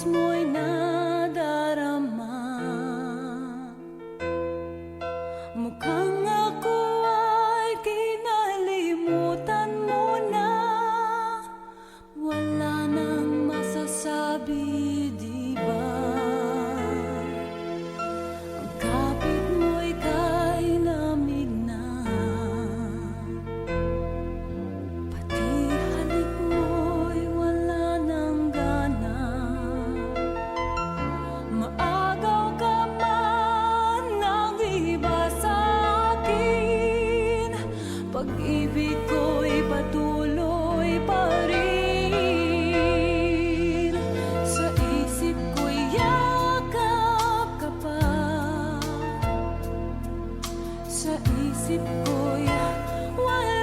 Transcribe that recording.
Diyos mo'y nadarama. Mukhang ako ay kinalimutan mo na. Wala nang masasabi. sa isip ko'y wala